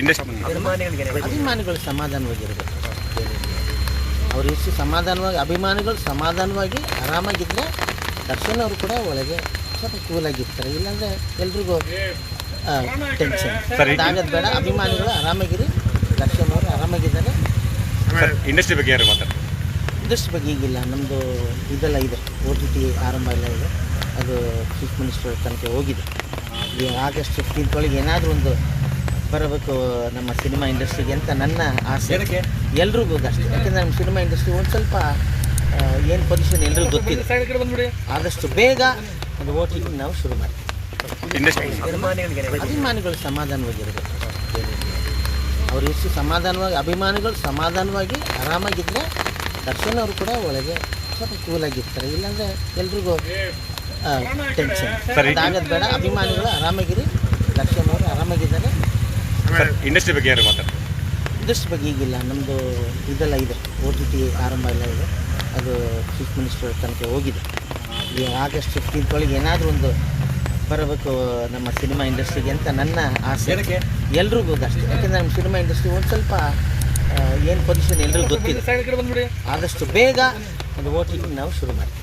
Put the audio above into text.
Industry ಅಭಿಮಾನಿಗಳು ಸಮಾಧಾನವಾಗಿರಬೇಕು. ಅವ್ರು ಎಷ್ಟು ಸಮಾಧಾನವಾಗಿ ಅಭಿಮಾನಿಗಳು ಸಮಾಧಾನವಾಗಿ ಆರಾಮಾಗಿದ್ರೆ ದರ್ಶನ್ ಅವರು ಕೂಡ ಒಳಗೆ ಸ್ವಲ್ಪ ಕೂಲಾಗಿರ್ತಾರೆ ಇಲ್ಲಾಂದ್ರೆ ಎಲ್ರಿಗೂ ಟೆನ್ಷನ್ ಸರಿ. ಅದಾಗದು ಬೇಡ. ಅಭಿಮಾನಿಗಳು ಆರಾಮಾಗಿರಿ. ದರ್ಶನ್ ಅವರು ಆರಾಮಾಗಿದ್ದಾರೆ. ಇಂಡಸ್ಟ್ರಿ ಬಗ್ಗೆ ಯಾರು ಮಾತಾಡ್ತಾರೆ? ಇದಷ್ಟು ಬಗ್ಗೆ ಈಗಿಲ್ಲ. ನಮ್ಮದು ಇದೆಲ್ಲ ಇದೆ. ಓ ಟಿ ಟಿ ಆರಂಭ ಎಲ್ಲ ಇದೆ. ಅದು ಚೀಫ್ ಮಿನಿಸ್ಟರ್ ತನಕ ಹೋಗಿದೆ. ಈ ಆಗಸ್ಟ್ ಫಿಫ್ಟೀನ್ತ್ ಒಳಗೆ ಏನಾದರೂ ಒಂದು ಬರಬೇಕು ನಮ್ಮ ಸಿನಿಮಾ ಇಂಡಸ್ಟ್ರಿಗೆ ಅಂತ ನನ್ನ ಆಸೆ. ಎಲ್ರಿಗೂ ಅಷ್ಟೇ. ಯಾಕಂದ್ರೆ ನಮ್ಮ ಸಿನಿಮಾ ಇಂಡಸ್ಟ್ರಿ ಒಂದು ಸ್ವಲ್ಪ ಏನು ಪೊಸಿಷನ್ ಎಲ್ರಿಗೂ ಗೊತ್ತಿದೆ ಆದಷ್ಟು ಬೇಗ ಒಂದು ಓಟಿಂಗ್ ಟಿ ನಾವು ಶುರು ಮಾಡ್ತೀವಿ. ಅಭಿಮಾನಿಗಳು ಸಮಾಧಾನವಾಗಿರಬೇಕು. ಅವ್ರು ಎಷ್ಟು ಸಮಾಧಾನವಾಗಿ ಅಭಿಮಾನಿಗಳು ಸಮಾಧಾನವಾಗಿ ಆರಾಮಾಗಿದ್ದರೆ ದರ್ಶನ್ ಅವರು ಕೂಡ ಒಳಗೆ ಸ್ವಲ್ಪ ಕೂಲಾಗಿರ್ತಾರೆ ಇಲ್ಲಾಂದರೆ ಎಲ್ರಿಗೂ ಟೆನ್ಷನ್ ಆಗೋದು ಅದಾಗದು ಬೇಡ. ಅಭಿಮಾನಿಗಳು ಆರಾಮಾಗಿರಿ. ದರ್ಶನ್ ಅವರು ಆರಾಮಾಗಿದ್ದಾರೆ. ಇಂಡಸ್ಟ್ರಿ ಬಗ್ಗೆ ಯಾರು ಮಾತಾಡ್ತಾರೆ? ಇಂಡಸ್ಟ್ರಿ ಬಗ್ಗೆ ಈಗಿಲ್ಲ. ನಮ್ಮದು ಇದೆಲ್ಲ ಇದೆ. ಓ ಟಿ ಟಿ ಆರಂಭ ಎಲ್ಲ ಇದೆ. ಅದು ಚೀಫ್ ಮಿನಿಸ್ಟರ್ ತನಕ ಹೋಗಿದೆ. ಈ ಆಗಸ್ಟ್ ಫಿಫ್ಟೀನ್ತ್ ಒಳಗೆ ಏನಾದರೂ ಒಂದು ಬರಬೇಕು ನಮ್ಮ ಸಿನಿಮಾ ಇಂಡಸ್ಟ್ರಿಗೆ ಅಂತ ನನ್ನ ಆಸೆ. ಎಲ್ರಿಗೂ ಅಷ್ಟೇ. ಯಾಕೆಂದರೆ ನಮ್ಮ ಸಿನಿಮಾ ಇಂಡಸ್ಟ್ರಿ ಒಂದು ಸ್ವಲ್ಪ ಏನು ಪೊಸಿಷನ್ ಎಲ್ಲರಿಗೂ ಗೊತ್ತಿದೆ. ಆದಷ್ಟು ಬೇಗ ಒಂದು ಓ ಟಿ ಟಿ ನಾವು ಶುರು ಮಾಡ್ತೀವಿ.